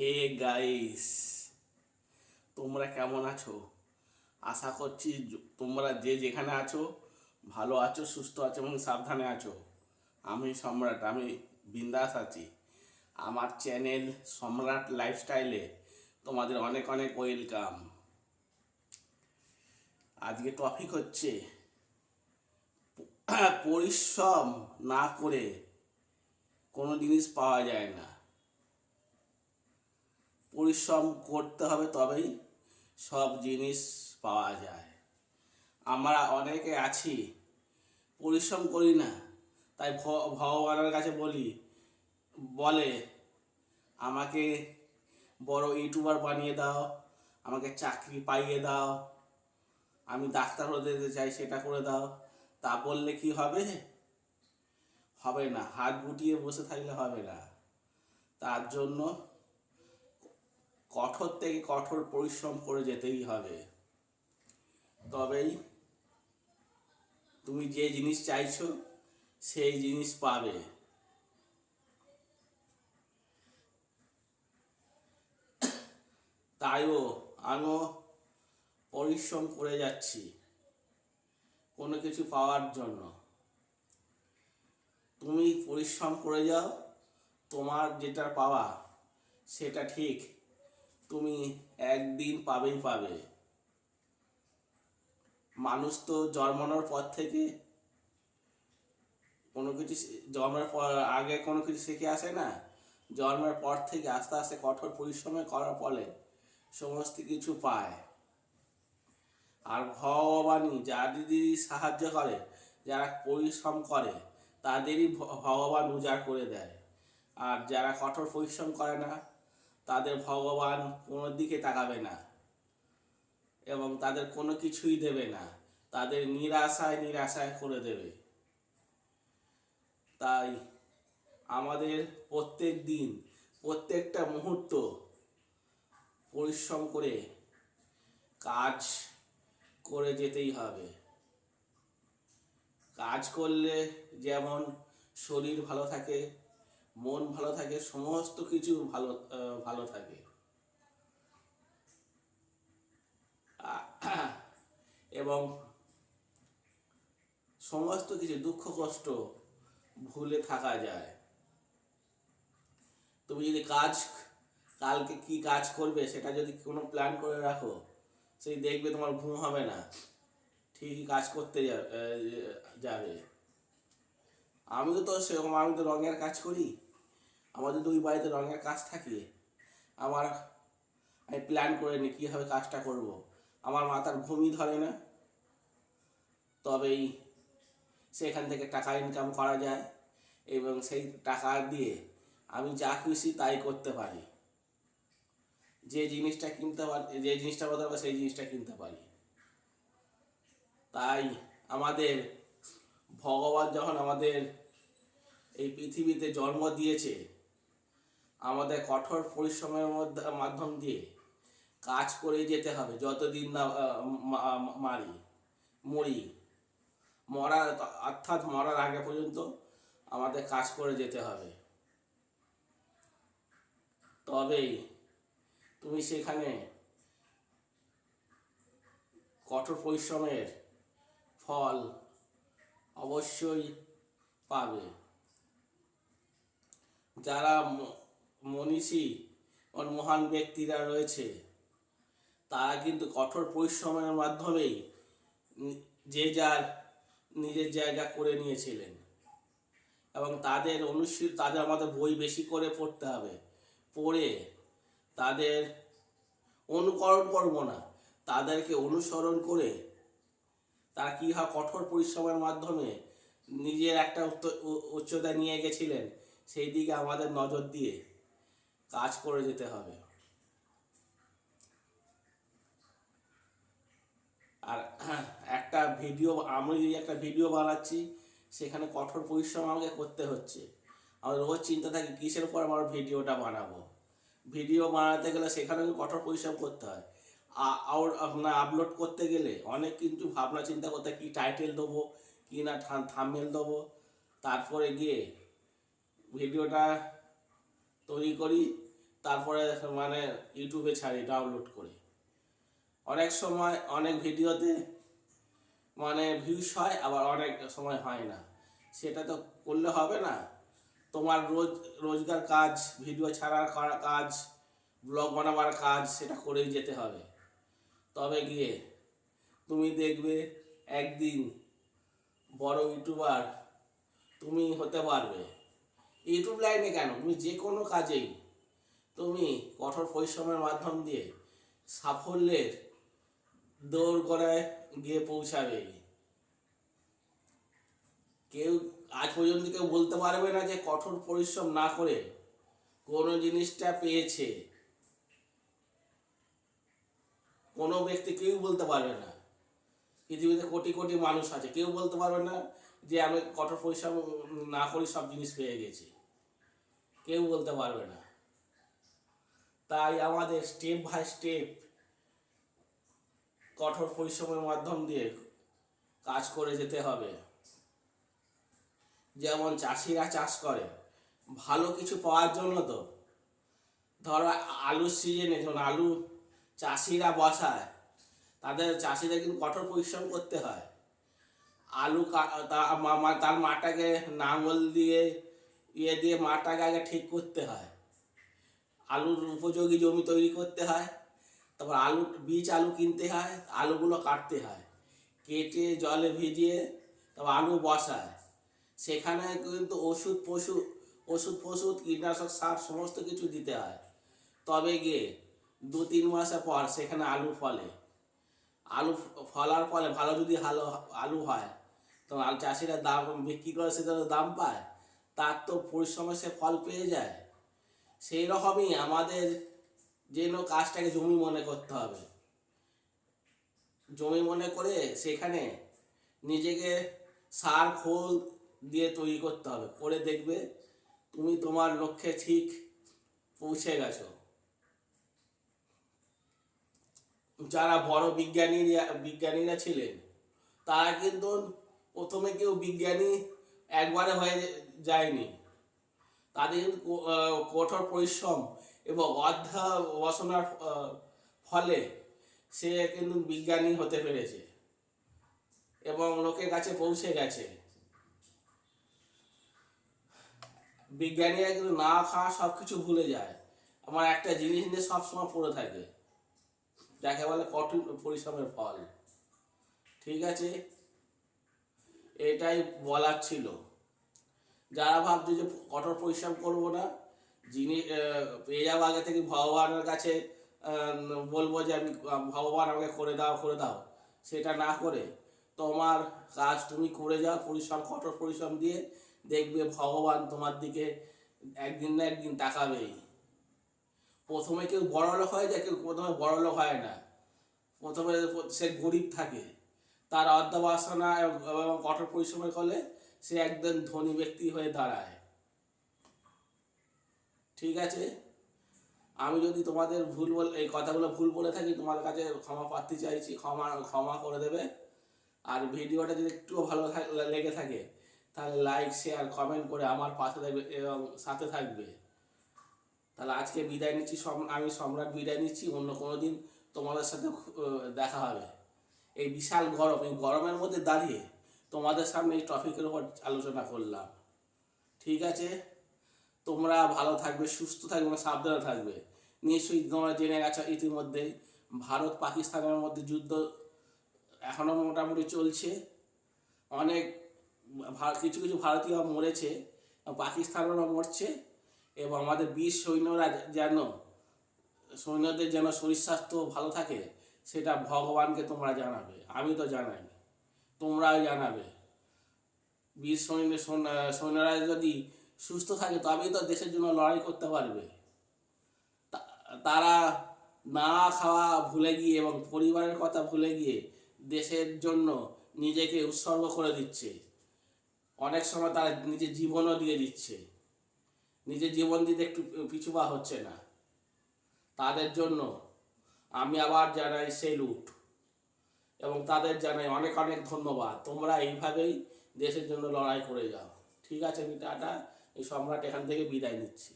Hey guys, তোমরা কেমন আছো? আশা করছি তোমরা যে যেখানে আছো, ভালো আছো, সুস্থ আছো এবং সাবধানে আছো। আমি সম্রাট, আমি বিন্দাস আছি। আমার চ্যানেল সম্রাট লাইফস্টাইলে তোমাদের অনেক অনেক ওয়েলকাম। আজকে টপিক হচ্ছে, পরিশ্রম না করে কোনো জিনিস পাওয়া যায় না। পরিশ্রম করতে হবে তবেই সব জিনিস পাওয়া যায়। আমরা অনেকে আছি, পরিশ্রম করি না, তাই ভগবানের কাছে বলি, বলে, আমাকে বড় ইউটিউবার বানিয়ে দাও, আমাকে চাকরি পাইয়ে দাও, আমি ডাক্তার হতে চাই, সেটা করে দাও। তা বললে কি হবে? হবে না, হাত গুটিয়ে বসে থাকলে হবে না। তার জন্য কঠোর থেকে কঠোর পরিশ্রম করে যেতেই হবে। তবেই তুমি যে জিনিস চাইছো, সেই জিনিস পাবে। তাইও আমিও পরিশ্রম করে যাচ্ছি কোনো কিছু পাওয়ার জন্য। তুমি পরিশ্রম করে যাও, তোমার যেটা পাওয়া সেটা ঠিক। তুমি একদিন পাবেই পাবে। মানুষ তো জন্মানোর পর থেকে কোনো কিছু জন্মের পর আগে কোনো কিছু শিখে আসে না। জন্মের পর থেকে আস্তে আস্তে কঠোর পরিশ্রমে করার ফলে সমস্ত কিছু পায়। আর ভগবানই যাদেরই সাহায্য করে, যারা পরিশ্রম করে, তাদেরই ভগবান উজাড় করে দেয়। আর যারা কঠোর পরিশ্রম করে না তাদের ভগবান কোনো দিকে তাকাবে না এবং তাদের কোনো কিছুই দেবে না। তাদের নিরাশায় নিরাশায় করে দেবে। তাই আমাদের প্রত্যেক দিন, প্রত্যেকটা মুহূর্ত পরিশ্রম করে কাজ করে যেতেই হবে। কাজ করলে যেমন শরীর ভালো থাকে মন ভালো থাকে, সমস্ত কিছু ভালো ভালো থাকে। এবং সমস্ত কিছু, দুঃখ, কষ্ট ভুলে থাকা যায়। তুমি যদি কাজ, কালকে কি কাজ করবে সেটা যদি কোনো প্ল্যান করে রাখো, সেই দেখবে তোমার ঘুম হবে না। ঠিকই কাজ করতে যাবে। আমি তো সেরকম, আমি তো রঙের কাজ করি। আমাদের দুই বাড়িতে রঙের কাজ থাকে। আমার আমি প্ল্যান করে নিই কীভাবে কাজটা করব। আমার মাথার ঘুমই ধরে না। তবেই সেখান থেকে টাকা ইনকাম করা যায় এবং সেই টাকা দিয়ে আমি যা খুশি তাই করতে পারি। যে জিনিসটা কিনতে পারি, যে জিনিসটা বদল সেই জিনিসটা কিনতে পারি। তাই আমাদের ভগবান যখন আমাদের এই পৃথিবীতে জন্ম দিয়েছে আমাদের কঠোর পরিশ্রমের মধ্যে, মাধ্যম দিয়ে কাজ করে যেতে হবে, যতদিন না মারি, মরি। মরার অর্থাৎ মরার আগে পর্যন্ত আমাদের কাজ করে যেতে হবে। তবেই তুমি সেখানে কঠোর পরিশ্রমের ফল অবশ্যই পাবে। যারা মনীষী মহান ব্যক্তিরা রয়েছে। তারা কিন্তু কঠোর পরিশ্রমের মাধ্যমেই যে যার নিজের জায়গা করে নিয়েছিলেন। এবং তাদের অনুশীল তাদের আমাদের বই বেশি করে পড়তে হবে। পড়ে তাদের অনুকরণ করব না। তাদেরকে অনুসরণ করে তারা কীভাবে কঠোর পরিশ্রমের মাধ্যমে নিজের একটা উচ্চতা নিয়ে গেছিলেন, সেই দিকে আমাদের নজর দিয়ে কাজ করে যেতে হবে। আর একটা ভিডিও, আমি যদি একটা ভিডিও বানাচ্ছি, সেখানে কঠোর পরিশ্রম আমাকে করতে হচ্ছে। আমার রোজ চিন্তা থাকে, কিসের পর আমার ভিডিওটা বানাবো? ভিডিও বানাতে গেলে সেখানে কঠোর পরিশ্রম করতে হয়। আর আপনার আপলোড করতে গেলে অনেক কিন্তু ভাবনা চিন্তা করতে কি টাইটেল দেবো, কি না থামমেল দেবো। তারপরে গিয়ে ভিডিওটা তৈরি করি, তারপরে মানে ইউটিউবে ছাড়ি ডাউনলোড করি। অনেক সময় অনেক ভিডিওতে মানে ভিউস হয়, আবার অনেক সময় হয় না। সেটা তো করলে হবে না। তোমার রোজ, রোজগার কাজ ভিডিও ছাড়ার কাজ ব্লগ বানাবার কাজ, সেটা করেই যেতে হবে। তবে গিয়ে তুমি দেখবে একদিন বড় ইউটিউবার তুমি হতে পারবে। ইউটিউব লাইনে কেন? তুমি যে কোনো কাজেই তুমি কঠোর পরিশ্রমের মাধ্যম দিয়ে সাফল্যের দৌড় গড়ায় গিয়ে পৌঁছাবে। কেউ আজ পর্যন্ত কেউ বলতে পারবে না যে কঠোর পরিশ্রম না করে কোনো জিনিসটা পেয়েছে। কোনো ব্যক্তি কেউ বলতে পারবে না। পৃথিবীতে কোটি কোটি মানুষ আছে, কেউ বলতে পারবে না যে আমি কঠোর পরিশ্রম না করে, সব জিনিস পেয়ে গেছি। কেউ বলতে পারবে না। তাই আমাদের স্টেপ বাই স্টেপ কঠোর পরিশ্রমের মাধ্যম দিয়ে কাজ করে যেতে হবে। যেমন চাষিরা চাষ করে, ভালো কিছু পাওয়ার জন্য তো ধরো আলুর সিজনে যখন আলু চাষিরা বসায়, তাদের চাষিদের কিন্তু কঠোর পরিশ্রম করতে হয়। আলু তার মাটাকে নাঙল দিয়ে ইয়ে দিয়ে মাটাকে আগে ঠিক করতে হয়। আলুর উপযোগী জমি তৈরি করতে হয়। তারপর আলু, বীজ আলু কিনতে হয়, আলুগুলো কাটতে হয়। কেটে জলে ভিজিয়ে তারপর আলু বসায়। সেখানে কিন্তু ওষুধ পশু, ওষুধ ফষুধ, কীটনাশক সার, সমস্ত কিছু দিতে হয়। তবে গিয়ে দু তিন মাসের পর সেখানে আলু ফলে। আলু ফলার ফলে ভালো যদি ভালো আলু হয় তো আলু চাষিরা দাম বিক্রি করে সে তো দাম পায়, তার তো পরিশ্রমে সে ফল পেয়ে যায়। সেই রকমই আমাদের যেন কাজটাকে জমি মনে করতে হবে। জমি মনে করে সেখানে নিজেকে সার, খোল দিয়ে তৈরি করতে হবে। করে দেখবে তুমি তোমার লক্ষ্যে ঠিক পৌঁছে গেছো। যারা বড় বিজ্ঞানীরা বিজ্ঞানীরা ছিলেন, তারা কিন্তু প্রথমে কেউ বিজ্ঞানী একবারে হয়ে যায়নি। তাদের কঠোর পরিশ্রম এবং অধ্যাবসনার ফলে সে কিন্তু বিজ্ঞানী হতে পেরেছে এবং লোকের কাছে পৌঁছে গেছে। বিজ্ঞানীরা কিন্তু না খাওয়া সব কিছু ভুলে যায়। আমার একটা জিনিস নিয়ে সবসময় পড়ে থাকে, যাকে বলে কঠোর পরিশ্রমের ফল। ঠিক আছে? এটাই বলার ছিল। যারা ভাবছে যে কঠোর পরিশ্রম করব না, যিনি পেয়ে যাব আগে থেকে ভগবানের কাছে বলব যে আমি, ভগবান আমাকে করে দাও করে দাও। সেটা না করে তোমার কাজ তুমি করে যাও, পরিশ্রম, কঠোর পরিশ্রম দিয়ে দেখবে ভগবান তোমার দিকে একদিন না একদিন তাকাবেই। প্রথমে কেউ বড় লোক হয় যায়, কেউ প্রথমে বড় লোক হয় না। প্রথমে সে গরিব থাকে। তার অর্ধবাসনা এবং কঠোর পরিশ্রমের ফলে সে একজন ধনী ব্যক্তি হয়ে দাঁড়ায়। ঠিক আছে? আমি যদি তোমাদের ভুল বল, এই কথাগুলো ভুল বলে থাকি, তোমার কাছে ক্ষমা প্রার্থী চাইছি, ক্ষমা ক্ষমা করে দেবে। আর ভিডিওটা যদি একটু ভালো লেগে থাকে, তাহলে লাইক শেয়ার কমেন্ট করে আমার পাশে থাকবে এবং সাথে থাকবে। তাহলে আজকে বিদায় নিচ্ছি আমি সম্রাট বিদায় নিচ্ছি, অন্য কোনো দিন তোমাদের সাথে দেখা হবে। এই বিশাল গরম, এই গরমের মধ্যে দাঁড়িয়ে তোমাদের সামনে এই টপিকের উপর আলোচনা করলাম। ঠিক আছে? তোমরা ভালো থাকবে, সুস্থ থাকবে সাবধানে থাকবে। নিশ্চয়ই তোমরা জেনে গেছো ইতিমধ্যেই ভারত পাকিস্তানের মধ্যে যুদ্ধ এখনও মোটামুটি চলছে। অনেক কিছু কিছু ভারতীয় মরেছে পাকিস্তানেরও মরছে এবং আমাদের বীর সৈন্যরা যেন সৈন্যদের যেন শরীর স্বাস্থ্য ভালো থাকে সেটা ভগবানকে তোমরা জানাবে। আমি তো জানাই তোমরাও জানাবে। বীর সৈন্য, সৈন্য- সৈন্যরা যদি সুস্থ থাকে, তবেই তো দেশের জন্য লড়াই করতে পারবে। তারা না খাওয়া ভুলে গিয়ে এবং পরিবারের কথা ভুলে গিয়ে দেশের জন্য নিজেকে উৎসর্গ করে দিচ্ছে। অনেক সময় তারা নিজের জীবনও দিয়ে দিচ্ছে। নিজের জীবন দিতে একটু পিছু পা হচ্ছে না। তাদের জন্য আমি আবার জানাই সেলুট এবং তাদের জানাই অনেক অনেক ধন্যবাদ। তোমরা এইভাবেই দেশের জন্য লড়াই করে যাও। ঠিক আছে, আমি টাটা। এই সম্রাট এখান থেকে বিদায় নিচ্ছি।